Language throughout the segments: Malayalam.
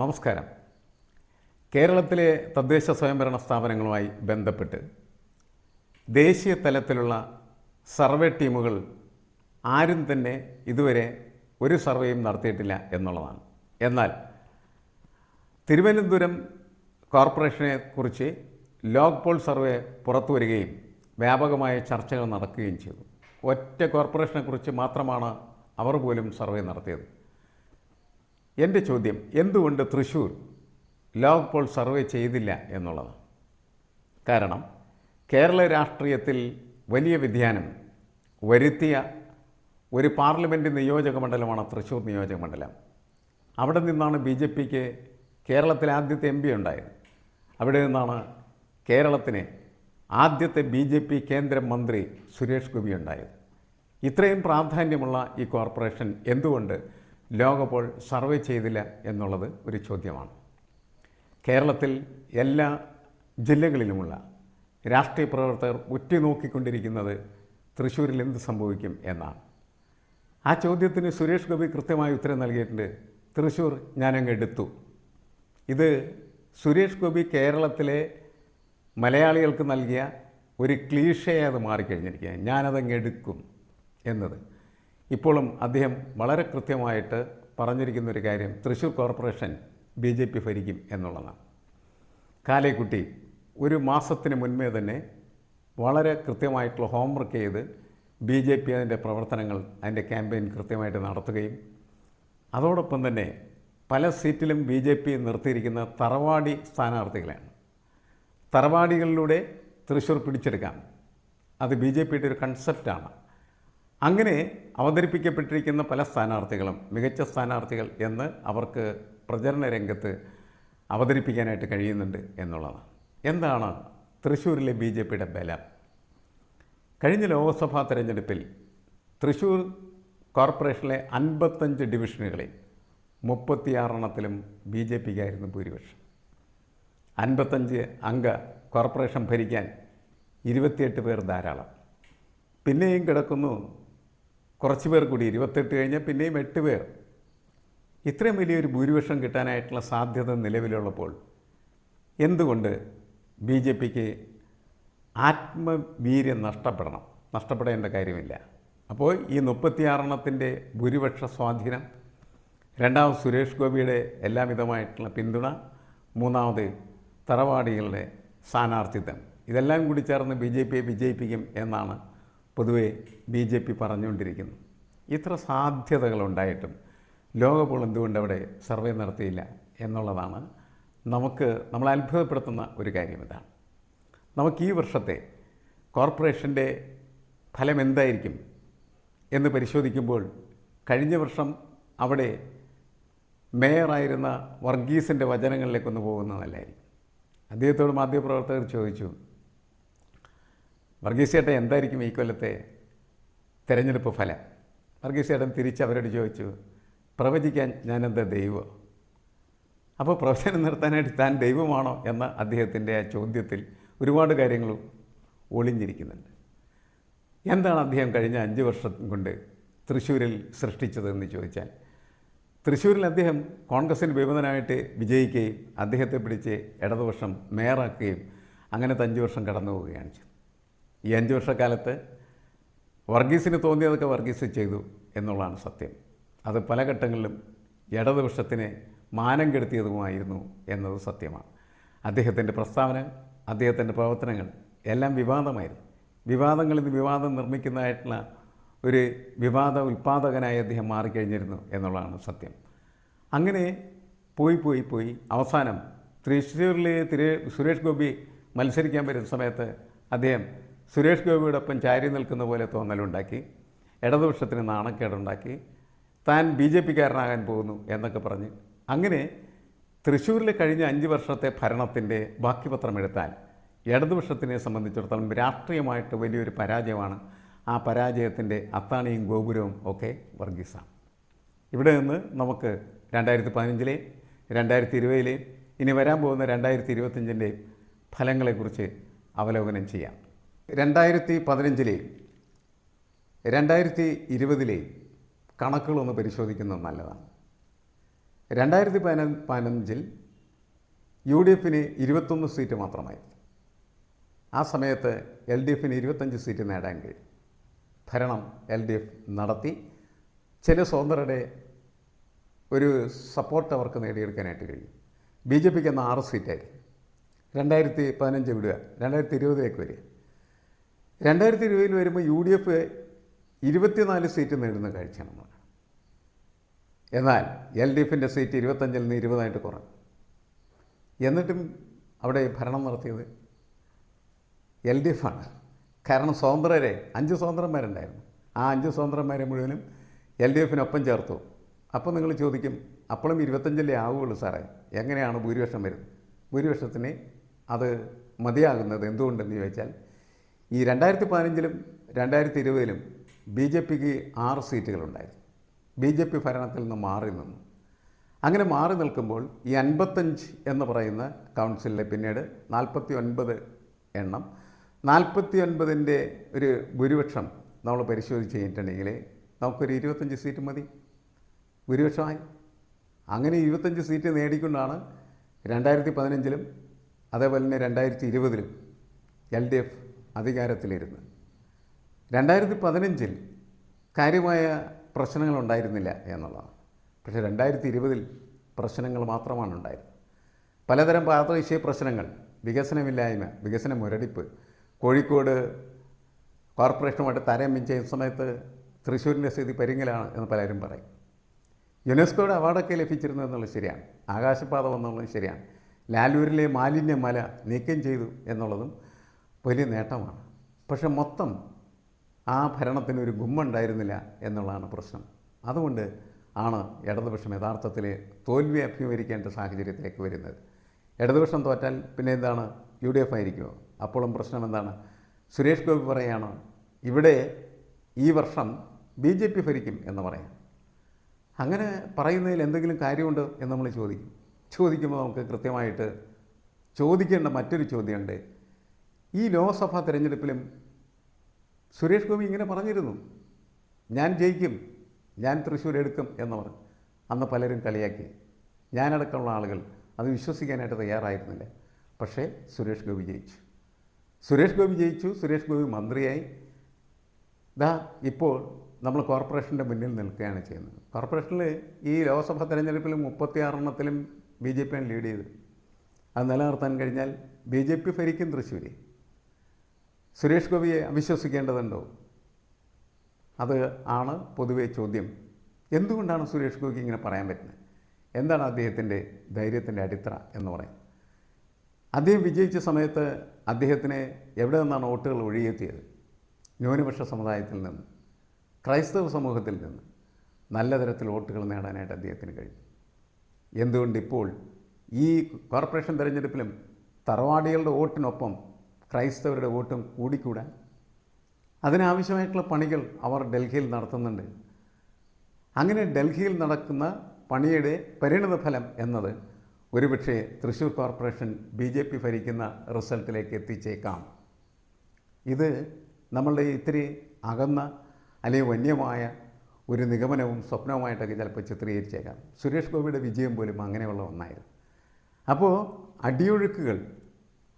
നമസ്കാരം. കേരളത്തിലെ തദ്ദേശ സ്വയംഭരണ സ്ഥാപനങ്ങളുമായി ബന്ധപ്പെട്ട് ദേശീയ തലത്തിലുള്ള സർവേ ടീമുകൾ ആരും തന്നെ ഇതുവരെ ഒരു സർവേയും നടത്തിയിട്ടില്ല എന്നുള്ളതാണ്. എന്നാൽ തിരുവനന്തപുരം കോർപ്പറേഷനെ കുറിച്ച് ലോക്ക് പോൾ സർവേ പുറത്തു വരികയും വ്യാപകമായ ചർച്ചകൾ നടക്കുകയും ചെയ്തു. ഒറ്റ കോർപ്പറേഷനെക്കുറിച്ച് മാത്രമാണ് അവർ പോലും സർവേ നടത്തിയത്. എന്റെ ചോദ്യം എന്തുകൊണ്ട് തൃശ്ശൂർ ലോക് പോൾ സർവേ ചെയ്തില്ല എന്നുള്ളത്? കാരണം കേരള രാഷ്ട്രീയത്തിൽ വലിയ വ്യതിയാനം വരുത്തിയ ഒരു പാർലമെന്റ് നിയോജക മണ്ഡലമാണ് തൃശ്ശൂർ നിയോജക മണ്ഡലം. അവിടെ നിന്നാണ് ബി ജെ പിക്ക് കേരളത്തിലെ ആദ്യത്തെ എം പി ഉണ്ടായത്. അവിടെ നിന്നാണ് കേരളത്തിന് ആദ്യത്തെ ബി ജെ പി കേന്ദ്രമന്ത്രി സുരേഷ് ഗോപി ഉണ്ടായത്. ഇത്രയും പ്രാധാന്യമുള്ള ഈ കോർപ്പറേഷൻ എന്തുകൊണ്ട് ലോകപോൾ സർവേ ചെയ്തില്ല എന്നുള്ളത് ഒരു ചോദ്യമാണ്. കേരളത്തിൽ എല്ലാ ജില്ലകളിലുമുള്ള രാഷ്ട്രീയ പ്രവർത്തകർ ഉറ്റുനോക്കിക്കൊണ്ടിരിക്കുന്നത് തൃശ്ശൂരിൽ എന്ത് സംഭവിക്കും എന്നാണ്. ആ ചോദ്യത്തിന് സുരേഷ് ഗോപി കൃത്യമായ ഉത്തരം നൽകിയിട്ടുണ്ട്. തൃശ്ശൂർ ഞാനങ്ങ് എടുത്തു. ഇത് സുരേഷ് ഗോപി കേരളത്തിലെ മലയാളികൾക്ക് നൽകിയ ഒരു ക്ലീഷയെ അത് മാറിക്കഴിഞ്ഞിരിക്കുക ഞാനതങ്ങ് എടുക്കും എന്നത്. ഇപ്പോഴും അദ്ദേഹം വളരെ കൃത്യമായിട്ട് പറഞ്ഞിരിക്കുന്ന ഒരു കാര്യം Thrissur corporation B J P ഭരിക്കും എന്നുള്ളതാണ്. കാലേക്കുട്ടി ഒരു മാസത്തിന് മുൻപേ തന്നെ വളരെ കൃത്യമായിട്ടുള്ള ഹോംവർക്ക് ചെയ്ത് ബി ജെ പി അതിന്റെ പ്രവർത്തനങ്ങൾ അതിന്റെ ക്യാമ്പയിൻ കൃത്യമായിട്ട് നടത്തുകയും അതോടൊപ്പം തന്നെ പല സീറ്റിലും ബി ജെ പി നിർത്തിയിരിക്കുന്ന തറവാടി സ്ഥാനാർത്ഥികളാണ് തറവാടികളിലൂടെ തൃശ്ശൂർ പിടിച്ചെടുക്കാം. അത് ബി ജെ പിയുടെ ഒരു കൺസെപ്റ്റാണ് അങ്ങനെ അവതരിപ്പിക്കപ്പെട്ടിരിക്കുന്ന പല സ്ഥാനാർത്ഥികളും മികച്ച സ്ഥാനാർത്ഥികൾ എന്ന് അവർക്ക് പ്രചരണ രംഗത്ത് അവതരിപ്പിക്കാനായിട്ട് കഴിയുന്നുണ്ട് എന്നുള്ളതാണ്. എന്താണ് തൃശ്ശൂരിലെ ബി ജെ പിയുടെ ബലം? കഴിഞ്ഞ ലോക്സഭാ തെരഞ്ഞെടുപ്പിൽ തൃശ്ശൂർ കോർപ്പറേഷനിലെ അൻപത്തഞ്ച് ഡിവിഷനുകളിൽ മുപ്പത്തിയാറെണ്ണത്തിലും ബി ജെ പിക്കായിരുന്നു ഭൂരിപക്ഷം. അൻപത്തഞ്ച് അംഗ കോർപ്പറേഷൻ ഭരിക്കാൻ ഇരുപത്തിയെട്ട് പേർ ധാരാളം. പിന്നെയും കിടക്കുന്നു കുറച്ച് പേർ കൂടി ഇരുപത്തെട്ട് കഴിഞ്ഞാൽ പിന്നെയും എട്ട് പേർ. ഇത്രയും വലിയൊരു ഭൂരിപക്ഷം കിട്ടാനായിട്ടുള്ള സാധ്യത നിലവിലുള്ളപ്പോൾ എന്തുകൊണ്ട് ബി ജെ പിക്ക് ആത്മവീര്യം നഷ്ടപ്പെടണം? നഷ്ടപ്പെടേണ്ട കാര്യമില്ല. അപ്പോൾ ഈ മുപ്പത്തിയാറെണ്ണത്തിന്റെ ഭൂരിപക്ഷ സ്വാധീനം രണ്ടാമത് സുരേഷ് ഗോപിയുടെ എല്ലാവിധമായിട്ടുള്ള പിന്തുണ മൂന്നാമത് തറവാടികളുടെ സ്ഥാനാർത്ഥിത്വം ഇതെല്ലാം കൂടി ചേർന്ന് ബി ജെ പിയെ വിജയിപ്പിക്കും എന്നാണ് പൊതുവെ ബി ജെ പി പറഞ്ഞുകൊണ്ടിരിക്കുന്നു. ഇത്ര സാധ്യതകളുണ്ടായിട്ടും ലോകപോൾ എന്തുകൊണ്ട് അവിടെ സർവേ നടത്തിയില്ല എന്നുള്ളതാണ് നമുക്ക് നമ്മളെ അത്ഭുതപ്പെടുത്തുന്ന ഒരു കാര്യം ഇതാണ്. നമുക്ക് ഈ വർഷത്തെ കോർപ്പറേഷന്റെ ഫലം എന്തായിരിക്കും എന്ന് പരിശോധിക്കുമ്പോൾ കഴിഞ്ഞ വർഷം അവിടെ മേയറായിരുന്ന വർഗീസിന്റെ വചനങ്ങളിലേക്കൊന്ന് പോകുന്നത് നല്ലതായിരിക്കും അദ്ദേഹത്തോട് മാധ്യമപ്രവർത്തകർ ചോദിച്ചു വർഗീസ് ചേട്ടൻ എന്തായിരിക്കും ഈ കൊല്ലത്തെ തിരഞ്ഞെടുപ്പ് ഫലം? വർഗീസ് ചേട്ടൻ തിരിച്ച് അവരോട് ചോദിച്ചു പ്രവചിക്കാൻ ഞാനെന്താ ദൈവം? അപ്പോൾ പ്രവചനം നിർത്താനായിട്ട് താൻ ദൈവമാണോ? എന്ന അദ്ദേഹത്തിന്റെ ആ ചോദ്യത്തിൽ ഒരുപാട് കാര്യങ്ങൾ ഒളിഞ്ഞിരിക്കുന്നുണ്ട്. എന്താണ് അദ്ദേഹം കഴിഞ്ഞ അഞ്ച് വർഷം കൊണ്ട് തൃശ്ശൂരിൽ സൃഷ്ടിച്ചതെന്ന് ചോദിച്ചാൽ തൃശ്ശൂരിൽ അദ്ദേഹം കോൺഗ്രസിന് വിമതനായിട്ട് വിജയിക്കുകയും അദ്ദേഹത്തെ പിടിച്ച് ഇടതുപക്ഷം മേയറാക്കുകയും അങ്ങനത്തെ അഞ്ച് വർഷം കടന്നു പോവുകയാണ് ചെയ്തത്. ഈ അഞ്ച് വർഷക്കാലത്ത് വർഗീസിന് തോന്നിയതൊക്കെ വർഗീസ് ചെയ്തു എന്നുള്ളതാണ് സത്യം. അത് പല ഘട്ടങ്ങളിലും ഇടതുപക്ഷത്തിനെ മാനം കെടുത്തിയതുമായിരുന്നു എന്നത് സത്യമാണ്. അദ്ദേഹത്തിന്റെ പ്രസ്താവന അദ്ദേഹത്തിന്റെ പ്രവർത്തനങ്ങൾ എല്ലാം വിവാദമായിരുന്നു. വിവാദങ്ങളിൽ നിന്ന് വിവാദം നിർമ്മിക്കുന്നതായിട്ടുള്ള ഒരു വിവാദ ഉൽപ്പാദകനായി അദ്ദേഹം മാറിക്കഴിഞ്ഞിരുന്നു എന്നുള്ളതാണ് സത്യം. അങ്ങനെ പോയി പോയി പോയി അവസാനം തൃശ്ശൂരിൽ തിരു സുരേഷ് ഗോപി മത്സരിക്കാൻ വരുന്ന സമയത്ത് അദ്ദേഹം സുരേഷ് ഗോപിയോടൊപ്പം ചാരി നിൽക്കുന്ന പോലെ തോന്നലുണ്ടാക്കി ഇടതുപക്ഷത്തിന് നാണക്കേടുണ്ടാക്കി താൻ ബി ജെ പിക്കാരനാകാൻ പോകുന്നു എന്നൊക്കെ പറഞ്ഞ് അങ്ങനെ തൃശ്ശൂരിൽ കഴിഞ്ഞ അഞ്ച് വർഷത്തെ ഭരണത്തിന്റെ ബാക്കി പത്രം എടുത്താൽ ഇടതുപക്ഷത്തിനെ സംബന്ധിച്ചിടത്തോളം രാഷ്ട്രീയമായിട്ട് വലിയൊരു പരാജയമാണ്. ആ പരാജയത്തിന്റെ അത്താണിയും ഗോപുരവും ഒക്കെ വർഗീസാണ്. ഇവിടെ നിന്ന് നമുക്ക് രണ്ടായിരത്തി പതിനഞ്ചിലെയും രണ്ടായിരത്തി ഇരുപതിലെയും ഇനി വരാൻ പോകുന്ന രണ്ടായിരത്തി ഇരുപത്തഞ്ചിന്റെ ഫലങ്ങളെക്കുറിച്ച് അവലോകനം ചെയ്യാം. രണ്ടായിരത്തി പതിനഞ്ചിലെയും രണ്ടായിരത്തി ഇരുപതിലെയും കണക്കുകളൊന്ന് പരിശോധിക്കുന്നത് നല്ലതാണ്. രണ്ടായിരത്തി പതിന പതിനഞ്ചിൽ യു ഡി എഫിന് ഇരുപത്തൊന്ന് സീറ്റ് മാത്രമായിരുന്നു. ആ സമയത്ത് എൽ ഡി എഫിന് ഇരുപത്തഞ്ച് സീറ്റ് നേടാൻ കഴിയും. ഭരണം എൽ ഡി എഫ് നടത്തി. ചില സ്വതന്ത്രരുടെ ഒരു സപ്പോർട്ട് അവർക്ക് നേടിയെടുക്കാനായിട്ട് കഴിയും. ബി ജെ പിക്ക് എന്ന ആറ് സീറ്റായിരുന്നു. രണ്ടായിരത്തി പതിനഞ്ച് വിടുക രണ്ടായിരത്തി ഇരുപതിലേക്ക് വരിക. രണ്ടായിരത്തി ഇരുപതിൽ വരുമ്പോൾ യു ഡി എഫ് ഇരുപത്തിനാല് സീറ്റ് നേടുന്ന കാഴ്ചയാണ് നമ്മൾ എന്നാൽ എൽ ഡി എഫിന്റെ സീറ്റ് ഇരുപത്തഞ്ചിൽ നിന്ന് ഇരുപതായിട്ട് കുറഞ്ഞു. എന്നിട്ടും അവിടെ ഭരണം നടത്തിയത് എൽ ഡി എഫാണ് കാരണം സ്വതന്ത്രരെ അഞ്ച് സ്വതന്ത്രന്മാരുണ്ടായിരുന്നു. ആ അഞ്ച് സ്വതന്ത്രന്മാരെ മുഴുവനും എൽ ഡി എഫിനൊപ്പം ചേർത്തു. അപ്പോൾ നിങ്ങൾ ചോദിക്കും അപ്പോഴും ഇരുപത്തഞ്ചല്ലേ ആവുകയുള്ളൂ സാറേ? എങ്ങനെയാണ് ഭൂരിപക്ഷം വരുന്നത്? ഭൂരിപക്ഷത്തിന് അത് മതിയാകുന്നത് എന്തുകൊണ്ടെന്ന് ചോദിച്ചാൽ ഈ രണ്ടായിരത്തി പതിനഞ്ചിലും രണ്ടായിരത്തി ഇരുപതിലും ബി ജെ പിക്ക് ആറ് സീറ്റുകളുണ്ടായിരുന്നു. ബി ജെ പി ഭരണത്തിൽ നിന്ന് മാറി നിന്നു. അങ്ങനെ മാറി നിൽക്കുമ്പോൾ ഈ അൻപത്തഞ്ച് എന്ന് പറയുന്ന കൗൺസിലിലെ പിന്നീട് നാൽപ്പത്തി ഒൻപത് എണ്ണം നാൽപ്പത്തി ഒൻപതിന്റെ ഒരു ഭൂരിപക്ഷം നമ്മൾ പരിശോധിച്ച് കഴിഞ്ഞിട്ടുണ്ടെങ്കിൽ നമുക്കൊരു ഇരുപത്തഞ്ച് സീറ്റ് മതി. ഭൂരിപക്ഷമായി. അങ്ങനെ ഇരുപത്തഞ്ച് സീറ്റ് നേടിക്കൊണ്ടാണ് രണ്ടായിരത്തി പതിനഞ്ചിലും അതേപോലെ തന്നെ രണ്ടായിരത്തി ഇരുപതിലും എൽ ഡി എഫ് അധികാരത്തിലിരുന്നത് രണ്ടായിരത്തി പതിനഞ്ചിൽ കാര്യമായ പ്രശ്നങ്ങളുണ്ടായിരുന്നില്ല എന്നുള്ളതാണ്. പക്ഷേ രണ്ടായിരത്തി ഇരുപതിൽ പ്രശ്നങ്ങൾ മാത്രമാണ് ഉണ്ടായിരുന്നത്. പലതരം പ്രാദേശിക പ്രശ്നങ്ങൾ വികസനമില്ലായ്മ വികസന മുരടിപ്പ് കോഴിക്കോട് കോർപ്പറേഷനുമായിട്ട് താരതമ്യം ചെയ്യുന്ന സമയത്ത് തൃശ്ശൂരിന്റെ സ്ഥിതി പരിങ്ങലാണ് എന്ന് പലരും പറയും. യുനെസ്കോയുടെ അവാർഡൊക്കെ ലഭിച്ചിരുന്നു എന്നുള്ളത് ശരിയാണ്. ആകാശപാത വന്നുള്ളത് ശരിയാണ്. ലാലൂരിലെ മാലിന്യ മല നീക്കം ചെയ്തു എന്നുള്ളതും വലിയ നേട്ടമാണ്. പക്ഷെ മൊത്തം ആ ഭരണത്തിന് ഒരു ഗുമ്മുണ്ടായിരുന്നില്ല എന്നുള്ളതാണ് പ്രശ്നം. അതുകൊണ്ട് ആണ് ഇടതുപക്ഷം യഥാർത്ഥത്തിൽ തോൽവി അഭിമുഖീകരിക്കേണ്ട സാഹചര്യത്തിലേക്ക് വരുന്നത്. ഇടതുപക്ഷം തോറ്റാൽ പിന്നെ എന്താണ്? യു ഡി എഫ് ആയിരിക്കുമോ? അപ്പോഴും പ്രശ്നം എന്താണ്? സുരേഷ് ഗോപി പറയാണ് ഇവിടെ ഈ വർഷം ബി ജെ പി ഭരിക്കും എന്ന് പറയാം. അങ്ങനെ പറയുന്നതിൽ എന്തെങ്കിലും കാര്യമുണ്ട് എന്ന് നമ്മൾ ചോദിക്കും. ചോദിക്കുമ്പോൾ നമുക്ക് കൃത്യമായിട്ട് ചോദിക്കേണ്ട മറ്റൊരു ചോദ്യമുണ്ട്. ഈ ലോക്സഭാ തിരഞ്ഞെടുപ്പിലും സുരേഷ് ഗോപി ഇങ്ങനെ പറഞ്ഞിരുന്നു. ഞാൻ ജയിക്കും ഞാൻ തൃശ്ശൂർ എടുക്കും എന്ന് പറഞ്ഞു അന്ന് പലരും കളിയാക്കി. ഞാനടക്കമുള്ള ആളുകൾ അത് വിശ്വസിക്കാനായിട്ട് തയ്യാറായിരുന്നില്ല. പക്ഷേ സുരേഷ് ഗോപി ജയിച്ചു. സുരേഷ് ഗോപി ജയിച്ചു സുരേഷ് ഗോപി മന്ത്രിയായി. ദാ ഇപ്പോൾ നമ്മൾ കോർപ്പറേഷന്റെ മുന്നിൽ നിൽക്കുകയാണ് ചെയ്യുന്നത്. കോർപ്പറേഷനിൽ ഈ ലോക്സഭാ തെരഞ്ഞെടുപ്പിലും മുപ്പത്തിയാറെണ്ണത്തിലും ബി ജെ പിയാണ് ലീഡ് ചെയ്ത് അത് നിലനിർത്താൻ കഴിഞ്ഞാൽ ബി ജെ പി ഭരിക്കും തൃശ്ശൂർ സുരേഷ് ഗോപിയെ അവിശ്വസിക്കേണ്ടതുണ്ടോ? അത് ആണ് പൊതുവെ ചോദ്യം. എന്തുകൊണ്ടാണ് സുരേഷ് ഗോപി ഇങ്ങനെ പറയാൻ പറ്റുന്നത്? എന്താണ് അദ്ദേഹത്തിന്റെ ധൈര്യത്തിന്റെ അടിത്തറ എന്ന് പറയും അദ്ദേഹം വിജയിച്ച സമയത്ത് അദ്ദേഹത്തിന് എവിടെ നിന്നാണ് വോട്ടുകൾ ഒഴിയെത്തിയത് ന്യൂനപക്ഷ സമുദായത്തിൽ നിന്ന് ക്രൈസ്തവ സമൂഹത്തിൽ നിന്ന് നല്ല തരത്തിൽ വോട്ടുകൾ നേടാനായിട്ട് അദ്ദേഹത്തിന് കഴിഞ്ഞു. എന്തുകൊണ്ട് ഇപ്പോൾ ഈ കോർപ്പറേഷൻ തിരഞ്ഞെടുപ്പിലും തറവാടികളുടെ വോട്ടിനൊപ്പം ക്രൈസ്തവരുടെ വോട്ടും കൂടിക്കൂടാൻ. അതിനാവശ്യമായിട്ടുള്ള പണികൾ അവർ ഡൽഹിയിൽ നടത്തുന്നുണ്ട്. അങ്ങനെ ഡൽഹിയിൽ നടക്കുന്ന പണിയുടെ പരിണിതഫലം എന്നത് ഒരുപക്ഷെ Thrissur corporation B J P ഭരിക്കുന്ന റിസൾട്ടിലേക്ക് എത്തിച്ചേക്കാം. ഇത് നമ്മളുടെ ഇത്തിരി അകന്ന അല്ലെങ്കിൽ വന്യമായ ഒരു നിഗമനവും സ്വപ്നവുമായിട്ടൊക്കെ ചിലപ്പോൾ ചിത്രീകരിച്ചേക്കാം. സുരേഷ് ഗോപിയുടെ വിജയം പോലും അങ്ങനെയുള്ള ഒന്നായിരുന്നു. അപ്പോൾ അടിയൊഴുക്കുകൾ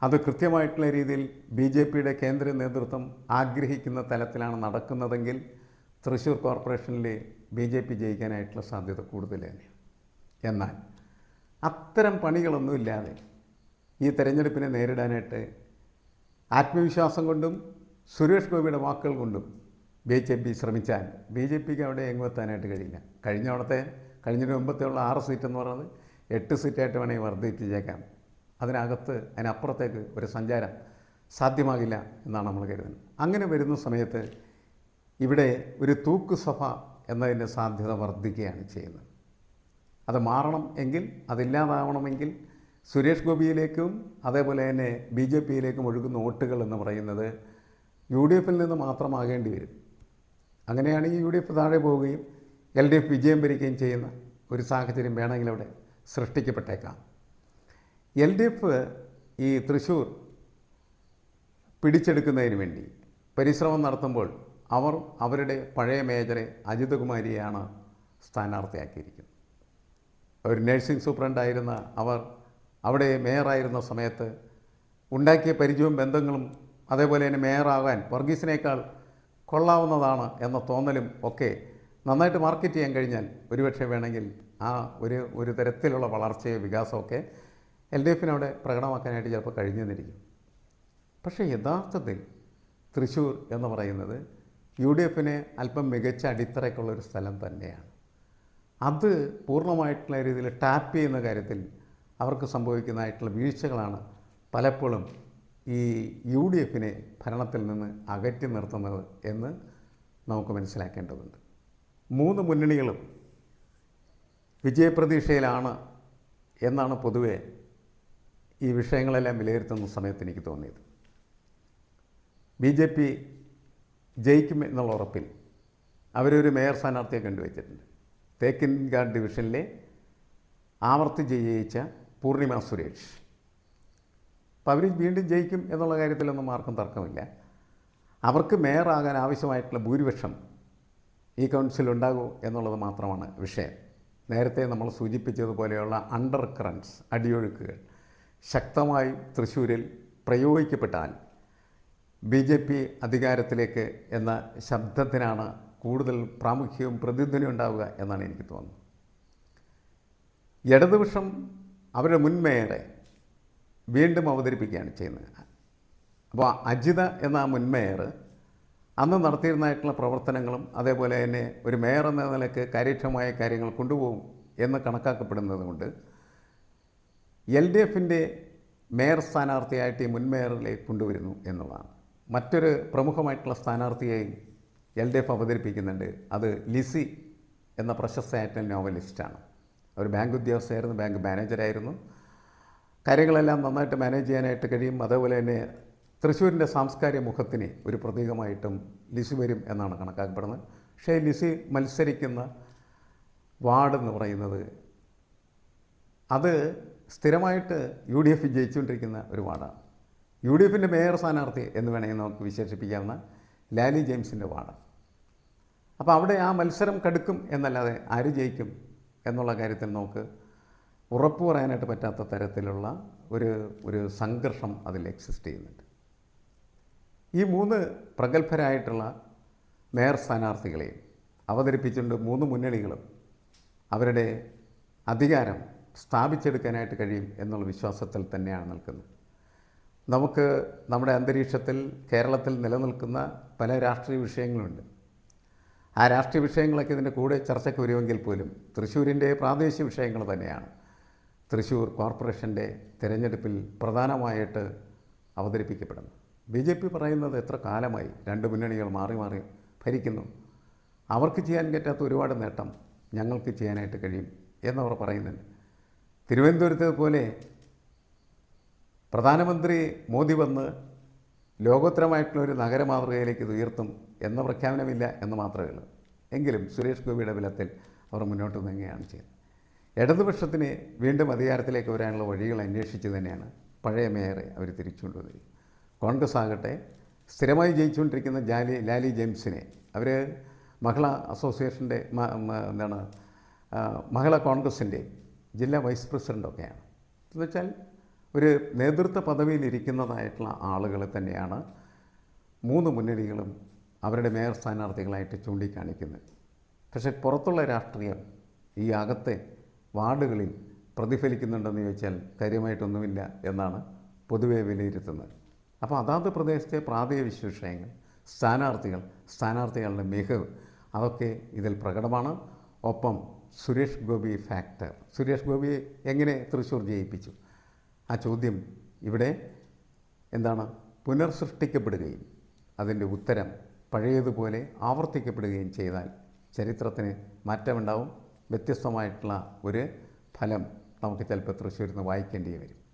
അത് കൃത്യമായിട്ടുള്ള രീതിയിൽ ബി ജെ പിയുടെ കേന്ദ്ര നേതൃത്വം ആഗ്രഹിക്കുന്ന തലത്തിലാണ് നടക്കുന്നതെങ്കിൽ തൃശ്ശൂർ കോർപ്പറേഷനിൽ ബി ജെ പി ജയിക്കാനായിട്ടുള്ള സാധ്യത കൂടുതൽ തന്നെയാണ്. എന്നാൽ അത്തരം പണികളൊന്നുമില്ലാതെ ഈ തെരഞ്ഞെടുപ്പിനെ നേരിടാനായിട്ട് ആത്മവിശ്വാസം കൊണ്ടും സുരേഷ് ഗോപിയുടെ വാക്കുകൾ കൊണ്ടും ബി ജെ പി ശ്രമിച്ചാൽ ബി ജെ പിക്ക് അവിടെ എങ്ങുമെത്താനായിട്ട് കഴിയില്ല. കഴിഞ്ഞ കഴിഞ്ഞ മുമ്പത്തെയുള്ള ആറ് സീറ്റ് എന്ന് പറയുന്നത് എട്ട് സീറ്റായിട്ട് വേണമെങ്കിൽ വർദ്ധിപ്പിച്ചേക്കാം. അതിനകത്ത് അതിനപ്പുറത്തേക്ക് ഒരു സഞ്ചാരം സാധ്യമാകില്ല എന്നാണ് നമ്മൾ കരുതുന്നത്. അങ്ങനെ വരുന്ന സമയത്ത് ഇവിടെ ഒരു തൂക്ക് സഭ എന്നതിന്റെ സാധ്യത വർദ്ധിക്കുകയാണ് ചെയ്യുന്നത്. അത് മാറണം എങ്കിൽ അതില്ലാതാവണമെങ്കിൽ സുരേഷ് ഗോപിയിലേക്കും അതേപോലെ തന്നെ ബി ജെ പിയിലേക്കും ഒഴുകുന്ന വോട്ടുകൾ എന്ന് പറയുന്നത് യു ഡി എഫിൽ നിന്ന് മാത്രമാകേണ്ടി വരും. അങ്ങനെയാണെങ്കിൽ യു ഡി എഫ് താഴെ പോവുകയും എൽ ഡി എഫ് വിജയം വരികയും ചെയ്യുന്ന ഒരു സാഹചര്യം വേണമെങ്കിൽ അവിടെ സൃഷ്ടിക്കപ്പെട്ടേക്കാം. എൽ ഡി എഫ് ഈ തൃശ്ശൂർ പിടിച്ചെടുക്കുന്നതിന് വേണ്ടി പരിശ്രമം നടത്തുമ്പോൾ അവർ അവരുടെ പഴയ മേജറെ അജിതകുമാരിയാണ് സ്ഥാനാർത്ഥിയാക്കിയിരിക്കുന്നത്. ഒരു നഴ്സിംഗ് സൂപ്രണ്ടായിരുന്ന അവർ അവിടെ മേയറായിരുന്ന സമയത്ത് ഉണ്ടാക്കിയ പരിചയവും ബന്ധങ്ങളും അതേപോലെ തന്നെ മേയറാകാൻ വർഗീസിനേക്കാൾ കൊള്ളാവുന്നതാണ് എന്ന തോന്നലും ഒക്കെ നന്നായിട്ട് മാർക്കറ്റ് ചെയ്യാൻ കഴിഞ്ഞാൽ ഒരുപക്ഷെ വേണമെങ്കിൽ ആ ഒരു ഒരു തരത്തിലുള്ള വളർച്ചയോ വികാസമൊക്കെ എൽ ഡി എഫിനെ അവിടെ പ്രകടമാക്കാനായിട്ട് ചിലപ്പോൾ കഴിഞ്ഞെന്നിരിക്കും. പക്ഷേ യഥാർത്ഥത്തിൽ തൃശ്ശൂർ എന്ന് പറയുന്നത് യു ഡി എഫിന് അല്പം മികച്ച അടിത്തറയ്ക്കുള്ളൊരു സ്ഥലം തന്നെയാണ്. അത് പൂർണമായിട്ടുള്ള രീതിയിൽ ടാപ്പ് ചെയ്യുന്ന കാര്യത്തിൽ അവർക്ക് സംഭവിക്കുന്നതായിട്ടുള്ള വീഴ്ചകളാണ് പലപ്പോഴും ഈ യു ഡി എഫിനെ ഭരണത്തിൽ നിന്ന് അകറ്റി നിർത്തുന്നത് എന്ന് നമുക്ക് മനസ്സിലാക്കേണ്ടതുണ്ട്. മൂന്ന് മുന്നണികളും വിജയപ്രതീക്ഷയിലാണ് എന്നാണ് പൊതുവെ ഈ വിഷയങ്ങളെല്ലാം വിലയിരുത്തുന്ന സമയത്ത് എനിക്ക് തോന്നിയത്. ബി ജെ പി ജയിക്കും എന്നുള്ള ഉറപ്പിൽ അവരൊരു മേയർ സ്ഥാനാർത്ഥിയെ കണ്ടുവച്ചിട്ടുണ്ട്. തേക്കിൻകാട് ഡിവിഷനിലെ ആവർത്തി ജയിച്ച പൂർണിമ സുരേഷ്. അപ്പോൾ അവർ വീണ്ടും ജയിക്കും എന്നുള്ള കാര്യത്തിലൊന്നും ആർക്കും തർക്കമില്ല. അവർക്ക് മേയറാകാൻ ആവശ്യമായിട്ടുള്ള ഭൂരിപക്ഷം ഈ കൗൺസിൽ ഉണ്ടാകൂ എന്നുള്ളത് മാത്രമാണ് വിഷയം. നേരത്തെ നമ്മൾ സൂചിപ്പിച്ചതുപോലെയുള്ള അണ്ടർ കറൻസ് അടിയൊഴുക്കുകൾ ശക്തമായി തൃശ്ശൂരിൽ പ്രയോഗിക്കപ്പെട്ടാൽ ബി ജെ പി അധികാരത്തിലേക്ക് എന്ന ശബ്ദത്തിനാണ് കൂടുതൽ പ്രാമുഖ്യവും പ്രതിധ്വനിയും ഉണ്ടാവുക എന്നാണ് എനിക്ക് തോന്നുന്നത്. ഇടതുപക്ഷം അവരുടെ മുൻമേയറെ വീണ്ടും അവതരിപ്പിക്കുകയാണ് ചെയ്യുന്നത്. അപ്പോൾ അജിത എന്ന ആ മുൻ അന്ന് നടത്തിയിരുന്നതായിട്ടുള്ള പ്രവർത്തനങ്ങളും അതേപോലെ തന്നെ ഒരു മേയർ എന്ന നിലയ്ക്ക് കാര്യക്ഷമമായ കാര്യങ്ങൾ കൊണ്ടുപോകും എന്ന് കണക്കാക്കപ്പെടുന്നത് കൊണ്ട് എൽ ഡി എഫിന്റെ മേയർ സ്ഥാനാർത്ഥിയായിട്ട് ഈ മുൻ മേയറിലേക്ക് കൊണ്ടുവരുന്നു എന്നുള്ളതാണ്. മറ്റൊരു പ്രമുഖമായിട്ടുള്ള സ്ഥാനാർത്ഥിയെയും എൽ ഡി എഫ് അവതരിപ്പിക്കുന്നുണ്ട്. അത് ലിസി എന്ന പ്രശസ്തയായിട്ടുള്ള നോവലിസ്റ്റാണ്. ഒരു ബാങ്ക് ഉദ്യോഗസ്ഥയായിരുന്നു ബാങ്ക് മാനേജരായിരുന്നു. കാര്യങ്ങളെല്ലാം നന്നായിട്ട് മാനേജ് ചെയ്യാനായിട്ട് കഴിയും. അതേപോലെ തന്നെ തൃശ്ശൂരിന്റെ സാംസ്കാരിക മുഖത്തിന് ഒരു പ്രതീകമായിട്ടും ലിസി വരും എന്നാണ് കണക്കാക്കപ്പെടുന്നത്. പക്ഷേ ലിസി മത്സരിക്കുന്ന വാർഡ് എന്ന് പറയുന്നത് അത് സ്ഥിരമായിട്ട് യു ഡി എഫ് ജയിച്ചുകൊണ്ടിരിക്കുന്ന ഒരു വാർഡാണ്. യു ഡി എഫിന്റെ മേയർ സ്ഥാനാർത്ഥി എന്ന് വേണമെങ്കിൽ നമുക്ക് വിശേഷിപ്പിക്കാവുന്ന ലാലി ജെയിംസിന്റെ വാർഡാണ്. അപ്പോൾ അവിടെ ആ മത്സരം കടുക്കും എന്നല്ലാതെ ആര് ജയിക്കും എന്നുള്ള കാര്യത്തിൽ നമുക്ക് ഉറപ്പ് പറയാനായിട്ട് പറ്റാത്ത തരത്തിലുള്ള ഒരു ഒരു സംഘർഷം അതിൽ എക്സിസ്റ്റ് ചെയ്യുന്നുണ്ട്. ഈ മൂന്ന് പ്രഗത്ഭരായിട്ടുള്ള മേയർ സ്ഥാനാർത്ഥികളെയും അവതരിപ്പിച്ചുകൊണ്ട് മൂന്ന് മുന്നണികളും അവരുടെ അധികാരം സ്ഥാപിച്ചെടുക്കാനായിട്ട് കഴിയും എന്നുള്ള വിശ്വാസത്തിൽ തന്നെയാണ് നിൽക്കുന്നത്. നമുക്ക് നമ്മുടെ അന്തരീക്ഷത്തിൽ കേരളത്തിൽ നിലനിൽക്കുന്ന പല രാഷ്ട്രീയ വിഷയങ്ങളുണ്ട്. ആ രാഷ്ട്രീയ വിഷയങ്ങളൊക്കെ ഇതിന്റെ കൂടെ ചർച്ചയ്ക്ക് വരുമെങ്കിൽ പോലും തൃശ്ശൂരിന്റെ പ്രാദേശിക വിഷയങ്ങൾ തന്നെയാണ്. തൃശ്ശൂർ കോർപ്പറേഷന്റെ തിരഞ്ഞെടുപ്പിൽ പ്രധാനമായിട്ട് അവതരിപ്പിക്കപ്പെടുന്നു ബി ജെ പി പറയുന്നത് എത്ര കാലമായി രണ്ട് മുന്നണികൾ മാറി മാറി ഭരിക്കുന്നു. അവർക്ക് ചെയ്യാൻ പറ്റാത്ത ഒരുപാട് നേട്ടം ഞങ്ങൾക്ക് ചെയ്യാനായിട്ട് കഴിയും എന്നവർ പറയുന്നുണ്ട്. തിരുവനന്തപുരത്തെ പോലെ പ്രധാനമന്ത്രി മോദി വന്ന് ലോകോത്തരമായിട്ടുള്ള ഒരു നഗരമാതൃകയിലേക്ക് ഇത് ഉയർത്തും എന്ന പ്രഖ്യാപനമില്ല എന്ന് മാത്രമേ ഉള്ളൂ. എങ്കിലും സുരേഷ് ഗോപിയുടെ ബലത്തിൽ അവർ മുന്നോട്ട് നീങ്ങുകയാണ് ചെയ്യുന്നത്. ഇടതുപക്ഷത്തിന് വീണ്ടും അധികാരത്തിലേക്ക് വരാനുള്ള വഴികൾ അന്വേഷിച്ച് തന്നെയാണ് പഴയ മേയറെ അവർ തിരിച്ചുകൊണ്ടുവന്നത് കോൺഗ്രസ് ആകട്ടെ സ്ഥിരമായി ജയിച്ചുകൊണ്ടിരിക്കുന്ന ജാലി ലാലി ജെയിംസിനെ അവർ മഹിളാ അസോസിയേഷന്റെ എന്താണ് മഹിളാ കോൺഗ്രസിന്റെ ജില്ലാ വൈസ് പ്രസിഡന്റൊക്കെയാണ് എന്ന് വെച്ചാൽ ഒരു നേതൃത്വ പദവിയിലിരിക്കുന്നതായിട്ടുള്ള ആളുകൾ തന്നെയാണ് മൂന്ന് മുന്നണികളും അവരുടെ മേയർ സ്ഥാനാർത്ഥികളായിട്ട് ചൂണ്ടിക്കാണിക്കുന്നത്. പക്ഷേ പുറത്തുള്ള രാഷ്ട്രീയം ഈ അകത്തെ വാർഡുകളിൽ പ്രതിഫലിക്കുന്നുണ്ടെന്ന് ചോദിച്ചാൽ കാര്യമായിട്ടൊന്നുമില്ല എന്നാണ് പൊതുവെ വിലയിരുത്തുന്നത്. അപ്പോൾ അതാത് പ്രദേശത്തെ പ്രാദേശിക വിശേഷങ്ങൾ സ്ഥാനാർത്ഥികൾ സ്ഥാനാർത്ഥികളുടെ മികവ് അതൊക്കെ ഇതിൽ പ്രകടമാണ്. ഒപ്പം സുരേഷ് ഗോപി ഫാക്ടർ. സുരേഷ് ഗോപി എങ്ങനെ തൃശ്ശൂർ ജയിപ്പിച്ചു? ആ ചോദ്യം ഇവിടെ എന്താണ്? പുനർസൃഷ്ടിക്കപ്പെടുകയും അതിന്റെ ഉത്തരം പഴയതുപോലെ ആവർത്തിക്കപ്പെടുകയും ചെയ്താൽ ചരിത്രത്തിന് മാറ്റമുണ്ടാവും. വ്യത്യസ്തമായിട്ടുള്ള ഒരു ഫലം നമുക്ക് ചിലപ്പോൾ തൃശ്ശൂരിൽ നിന്ന് വായിക്കേണ്ടി വരും.